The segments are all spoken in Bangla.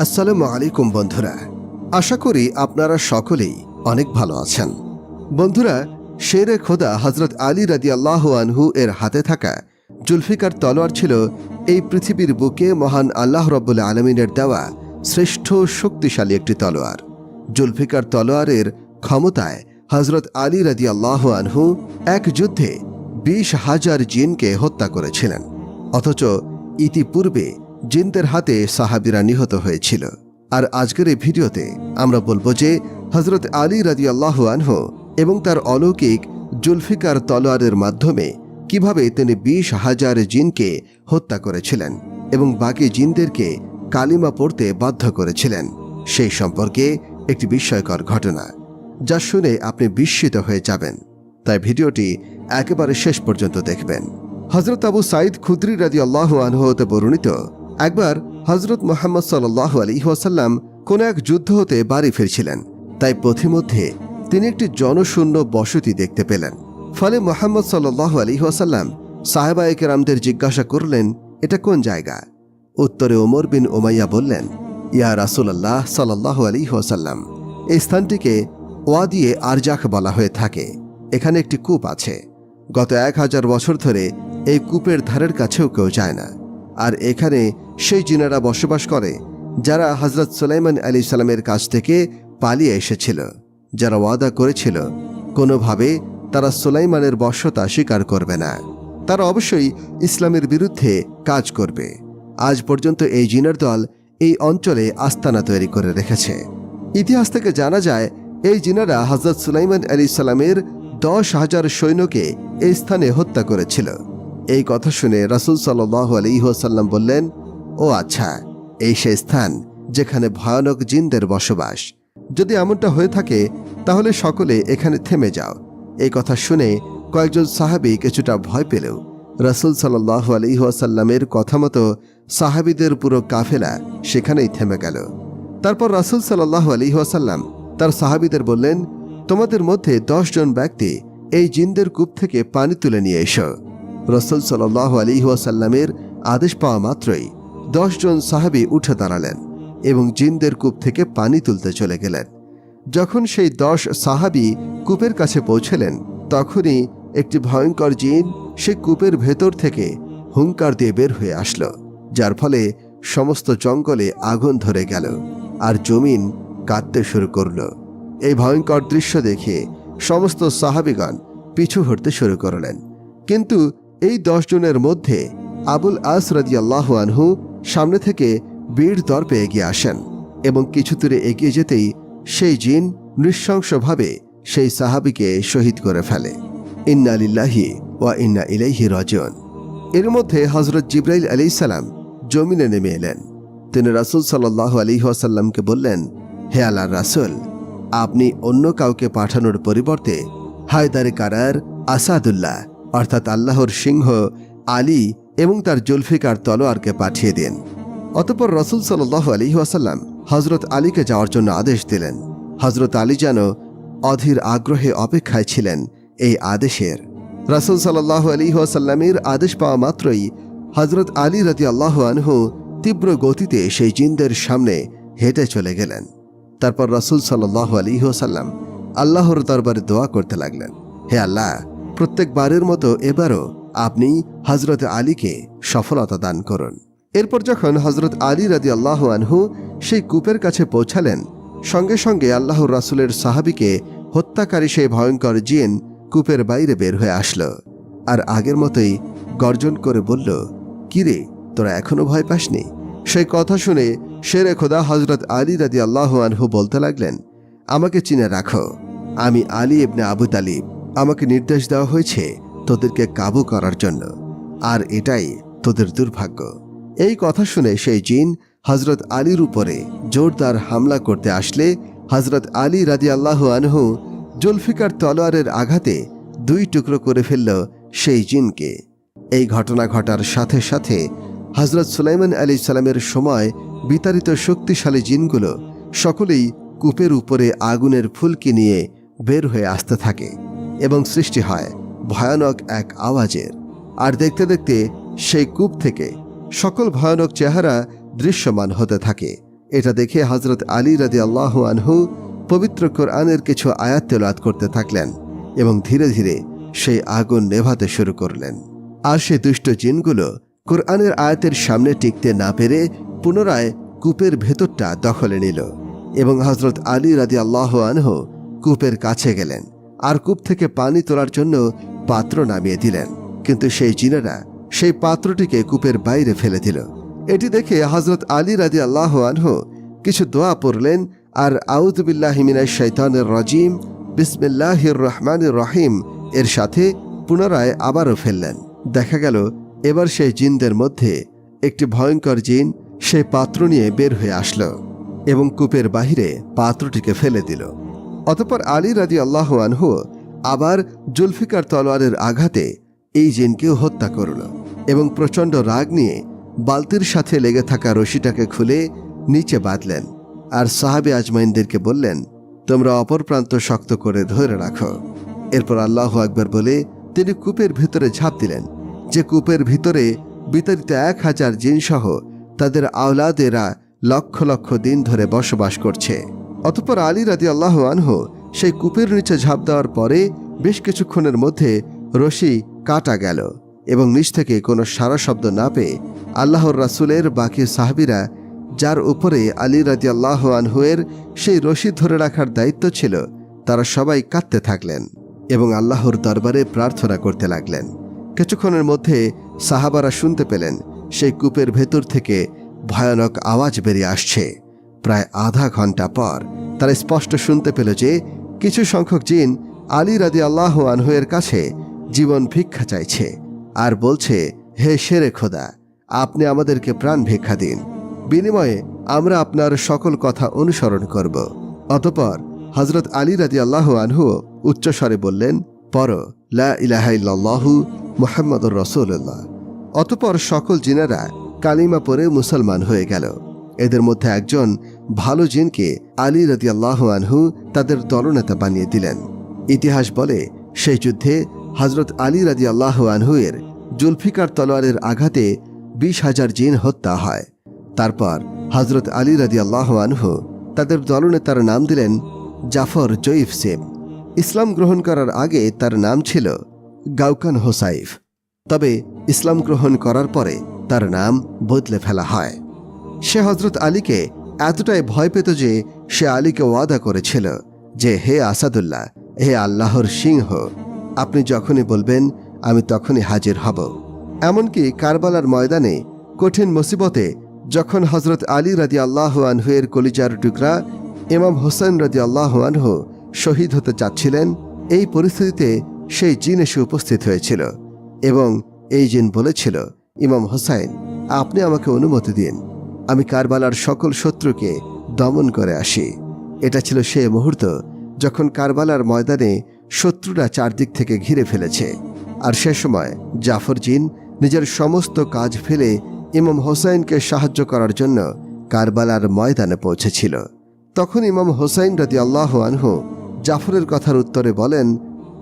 আসসালামু আলাইকুম বন্ধুরা। আশা করি আপনারা সকলেই অনেক ভালো আছেন। বন্ধুরা, শেরে খোদা হজরত আলী রাদি আল্লাহ আনহু এর হাতে থাকা জুলফিকার তলোয়ার ছিল এই পৃথিবীর বুকে মহান আল্লাহ রব্বুল আলমিনের দেওয়া শ্রেষ্ঠ শক্তিশালী একটি তলোয়ার। জুলফিকার তলোয়ারের ক্ষমতায় হজরত আলী রাদি আল্লাহ আনহু এক যুদ্ধে বিশ হাজার জিনকে হত্যা করেছিলেন। অথচ ইতিপূর্বে জিনদের হাতে সাহাবিরা নিহত হয়েছিল। আর আজকের এই ভিডিওতে আমরা বলব যে হজরত আলী রাজি আল্লাহ আনহু এবং তার অলৌকিক জুলফিকার তলোয়ারের মাধ্যমে কীভাবে তিনি বিশ হাজার জিনকে হত্যা করেছিলেন এবং বাকি জিনদেরকে কালিমা পড়তে বাধ্য করেছিলেন, সেই সম্পর্কে একটি বিস্ময়কর ঘটনা, যা শুনে আপনি বিস্মিত হয়ে যাবেন। তাই ভিডিওটি একেবারে শেষ পর্যন্ত দেখবেন। হজরত আবু সাইদ খুদ্রি রাজি আল্লাহ আনহতে বর্ণিত একবার হজরত মোহাম্মদ সাল্লাহ আলী ওয়াসাল্লাম কোন এক যুদ্ধ হতে বাড়ি ফিরছিলেন। তাই পথিমধ্যে তিনি একটি জনশূন্য বসতি দেখতে পেলেন। ফলে মোহাম্মদ সাল্লাহ আলী ওয়াসাল্লাম রামদের জিজ্ঞাসা করলেন, এটা কোন জায়গা? উত্তরে ওমর বিন ওমাইয়া বললেন, ইয়া রাসুলাল্লাহ সাল্লাহ আলী ওয়াসাল্লাম, এই স্থানটিকে ওয়া দিয়ে আরজাখ বলা হয়ে থাকে। এখানে একটি কূপ আছে। গত এক হাজার বছর ধরে এই কূপের ধারের কাছেও কেউ যায় না। আর এখানে সেই জিনারা বসবাস করে, যারা হজরত সুলাইমান আলী সালামের কাছ থেকে পালিয়ে এসেছিল, যারা ওয়াদা করেছিল, কোনোভাবে তারা সুলাইমানের বশ্যতা স্বীকার করবে না। তারা অবশ্যই ইসলামের বিরুদ্ধে কাজ করবে। আজ পর্যন্ত এই জিনার দল এই অঞ্চলে আস্তানা তৈরি করে রেখেছে। ইতিহাস থেকে জানা যায়, এই জিনারা হজরত সুলাইমান আলী সালামের দশ হাজার সৈন্যকে এই স্থানে হত্যা করেছিল। এই কথা শুনে রাসুল সাল্লাহ আলিহাসাল্লাম বললেন, ও আচ্ছা এই সে স্থান যেখানে ভয়ানক জিনদের বসবাস। যদি এমনটা হয়ে থাকে, তাহলে সকলে এখানে থেমে যাও। এই কথা শুনে কয়েকজন সাহাবি কিছুটা ভয় পেলেও রাসুল সাল্লাহ আলিহাসাল্লামের কথা মতো সাহাবিদের পুরো কাফেলা সেখানেই থেমে গেল। তারপর রাসুল সাল্লাহ আলিহাসাল্লাম তার সাহাবিদের বললেন, তোমাদের মধ্যে জন ব্যক্তি এই জিনদের কূপ থেকে পানি তুলে নিয়ে এসো। রসুল সাল্লাহ আলিহাসাল্লামের আদেশ পাওয়া মাত্রই জন সাহাবি উঠে দাঁড়ালেন এবং জিনদের কূপ থেকে পানি তুলতে চলে গেলেন। যখন সেই দশ সাহাবি কূপের কাছে পৌঁছলেন, তখনই একটি ভয়ঙ্কর জিন সে কূপের ভেতর থেকে হুঙ্কার দিয়ে বের হয়ে আসলো, যার ফলে সমস্ত জঙ্গলে আগুন ধরে গেল আর জমিন কাঁদতে শুরু করল। এই ভয়ঙ্কর দৃশ্য দেখে সমস্ত সাহাবিগণ পিছু হটতে শুরু করলেন। কিন্তু এই দশ জনের মধ্যে আবুল আস রাজিয়াল্লাহ আনহু সামনে থেকে বীর দর্পে এগিয়ে আসেন এবং কিছু দূরে এগিয়ে যেতেই সেই জিন নৃশংসভাবে সেই সাহাবিকে শহীদ করে ফেলে। ইন্না লিল্লাহি ওয়া ইন্না ইলাইহি রজন এর মধ্যে হজরত জিব্রাইল আলি সালাম জমিনে নেমে এলেন। তিনি রাসুল সাল্লাহ আলী আসাল্লামকে বললেন, হে আল্লাহ রাসুল, আপনি অন্য কাউকে পাঠানোর পরিবর্তে হায়দারে কারার আসাদুল্লাহ অর্থাৎ আল্লাহর সিংহ, আলী এবং তার জুলফিকার তলোয়ারকে পাঠিয়ে দিন। অতপর রসুল সাল্লাহ আলী আসাল্লাম হজরত আলীকে যাওয়ার জন্য আদেশ দিলেন। হজরত আলী যেন অধীর আগ্রহে অপেক্ষায় ছিলেন এই আদেশের। রাসুল সাল্লাহ আলী আসাল্লামের আদেশ পাওয়া মাত্রই হজরত আলী রতি আল্লাহ আনহু তীব্র গতিতে সেই জিনদের সামনে হেঁটে চলে গেলেন। তারপর রাসুল সাল্লাহ আলী সাল্লাম আল্লাহর দরবারে দোয়া করতে লাগলেন, হে আল্লাহ প্রত্যেকবারের মতো এবারও আপনি হজরত আলীকে সফলতা দান করুন। এরপর যখন হজরত আলী রাজি আল্লাহ আনহু সেই কূপের কাছে পৌঁছালেন, সঙ্গে সঙ্গে আল্লাহর রাসুলের সাহাবিকে হত্যাকারী সেই ভয়ঙ্কর জিন কূপের বাইরে বের হয়ে আসলো আর আগের মতোই গর্জন করে বলল, কিরে, তোরা এখনও ভয় পাসনি? সেই কথা শুনে শেরে খোদা হজরত আলী রাজি আল্লাহ আনহু বলতে লাগলেন, আমাকে চিনে রাখো, আমি আলী ইবনে আবু তালিব। আমাকে নির্দেশ দেওয়া হয়েছে তোদেরকে কাবু করার জন্য, আর এটাই তোদের দুর্ভাগ্য। এই কথা শুনে সেই জিন হজরত আলীর উপরে জোরদার হামলা করতে আসলে হজরত আলী রাজি আল্লাহ আনহু জুলফিকার তলোয়ারের আঘাতে দুই টুকরো করে ফেলল সেই জিনকে। এই ঘটনা ঘটার সাথে সাথে হজরত সুলাইমান আলী সালামের সময় বিতাড়িত শক্তিশালী জিনগুলো সকলেই কূপের উপরে আগুনের ফুলকি নিয়ে বের হয়ে আসতে থাকে। এবং সৃষ্টি হয় ভয়ানক এক আওয়াজের। আর দেখতে দেখতে সেই কূপ থেকে সকল ভয়ানক চেহারা দৃশ্যমান হতে থাকে। এটা দেখে হজরত আলী রাদি আল্লাহ আনহু পবিত্র কোরআনের কিছু আয়াত তেলাত করতে থাকলেন এবং ধীরে ধীরে সেই আগুন নেভাতে শুরু করলেন। আর সে দুষ্ট জিনগুলো কোরআনের আয়াতের সামনে টিকতে না পেরে পুনরায় কূপের ভেতরটা দখলে নিল এবং হজরত আলী রাদি আল্লাহ আনহু কূপের কাছে গেলেন। আর কূপ থেকে পানি তোলার জন্য পাত্র নামিয়ে দিলেন। কিন্তু সেই জিনেরা সেই পাত্রটিকে কূপের বাইরে ফেলে দিল। এটি দেখে হজরত আলী রাদি আল্লাহ আনহু কিছু দোয়া পড়লেন আর আউদুবিল্লাহিমিনা শৈতানের রজিম, বিসমিল্লাহির রহমানির রহিম এর সাথে পুনরায় আবারও ফেললেন। দেখা গেল এবার সেই জিনদের মধ্যে একটি ভয়ঙ্কর জিন সেই পাত্র নিয়ে বের হয়ে আসলো এবং কূপের বাহিরে পাত্রটিকে ফেলে দিল। অতপর আলী রাজি আল্লাহ আনহু আবার জুলফিকার তলোয়ারের আঘাতে এই জিনকেও হত্যা করল এবং প্রচণ্ড রাগ নিয়ে বালতির সাথে লেগে থাকা রশিটাকে খুলে নিচে বাঁধলেন আর সাহাবে আজমাইনদেরকে বললেন, তোমরা অপর প্রান্ত শক্ত করে ধরে রাখো। এরপর আল্লাহ আকবর বলে তিনি কূপের ভিতরে ঝাঁপ দিলেন, যে কূপের ভিতরে বিতাড়িত এক হাজার জিনসহ তাদের আওলাদেরা লক্ষ লক্ষ দিন ধরে বসবাস করছে। অতপর আলী রাদি আল্লাহ আনহু সেই কূপের নিচে ঝাঁপ দেওয়ার পরে বেশ কিছুক্ষণের মধ্যে রশি কাটা গেল এবং নিচ থেকে কোনো সারা শব্দ না পেয়ে আল্লাহর রাসুলের বাকি সাহাবিরা, যার উপরে আলী রাজি আল্লাহ আনহুয়ের সেই রশি ধরে রাখার দায়িত্ব ছিল, তারা সবাই কাঁদতে থাকলেন এবং আল্লাহর দরবারে প্রার্থনা করতে লাগলেন। কিছুক্ষণের মধ্যে সাহাবারা শুনতে পেলেন সেই কূপের ভেতর থেকে ভয়ানক আওয়াজ বেরিয়ে আসছে। প্রায় আধা ঘণ্টা পর তারা স্পষ্ট শুনতে পেল যে কিছু সংখ্যক জিন আলী রাদি আল্লাহ আনহুয়ের কাছে জীবন ভিক্ষা চাইছে আর বলছে, হে শেরে খোদা, আপনি আমাদেরকে প্রাণ ভিক্ষা দিন। বিনিময়ে আমরা আপনার সকল কথা অনুসরণ করব। অতপর হজরত আলী রাজি আল্লাহ আনহু উচ্চস্বরে বললেন পর লা মোহাম্মদুর রসুল্লাহ অতপর সকল জিনারা কালিমা পরে মুসলমান হয়ে গেল। এদের মধ্যে একজন ভালো জিনকে আলী আল্লাহ আনহু তাদের দলনেতা বানিয়ে দিলেন। ইতিহাস বলে, সেই যুদ্ধে হজরত আলী রাজি আল্লাহ আনহুয়ের জুলফিকার তলোয়ারের আঘাতে বিশ হাজার জিন হত্যা হয়। তারপর হজরত আলী রাজি আল্লাহ আনহু তাদের দলনেতার নাম দিলেন জাফর জয়ীফ সেম ইসলাম গ্রহণ করার আগে তার নাম ছিল গাউকান হোসাইফ। তবে ইসলাম গ্রহণ করার পরে তার নাম বদলে ফেলা হয়। সে হজরত আলীকে এতটাই ভয় পেত যে সে আলীকে ওয়াদা করেছিল যে, হে আসাদুল্লাহ, হে আল্লাহর সিংহ, আপনি যখনই বলবেন, আমি তখনই হাজির হব। এমনকি কারবালার ময়দানে কঠিন মুসিবতে যখন হজরত আলী রাজি আল্লাহ আনহুয়ের কলিজার টুকরা ইমাম হোসেন রাজি আল্লাহ আনহু শহীদ হতে চাচ্ছিলেন, এই পরিস্থিতিতে সেই জিন এসে উপস্থিত হয়েছিল এবং এই জিন বলেছিল, ইমাম হোসাইন, আপনি আমাকে অনুমতি দিন। আমি কারবালার সকল শত্রুকে দমন করে আসি। এটা ছিল সে মুহূর্ত যখন কারবালার ময়দানে শত্রুরা চারদিক থেকে ঘিরে ফেলেছে। আর সে সময় জাফর জিন নিজের সমস্ত কাজ ফেলে ইমাম হোসাইনকে সাহায্য করার জন্য কারবালার ময়দানে পৌঁছেছিল। তখন ইমাম হোসাইন রাজি আল্লাহ আনহু জাফরের কথার উত্তরে বলেন,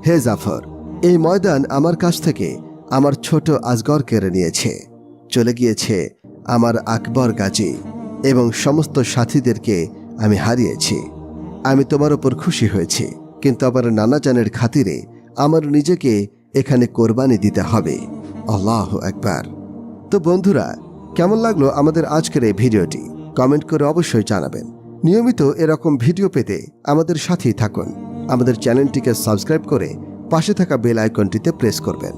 হে জাফর, এই ময়দান আমার কাছ থেকে আমার ছোট আজগর কেড়ে নিয়েছে। চলে গিয়েছে আমার আকবর গাজী এবং সমস্ত সাথীদেরকে আমি হারিয়েছি। আমি তোমার ওপর খুশি হয়েছি, কিন্তু আমার নানা জানের খাতিরে আমার নিজেকে এখানে কোরবানি দিতে হবে। আল্লাহ একবার তো বন্ধুরা, কেমন লাগল আমাদের আজকের এই ভিডিওটি? কমেন্ট করে অবশ্যই জানাবেন। নিয়মিত এরকম ভিডিও পেতে আমাদের সাথেই থাকুন। আমাদের চ্যানেলটিকে সাবস্ক্রাইব করে পাশে থাকা বেল আইকনটিতে প্রেস করবেন।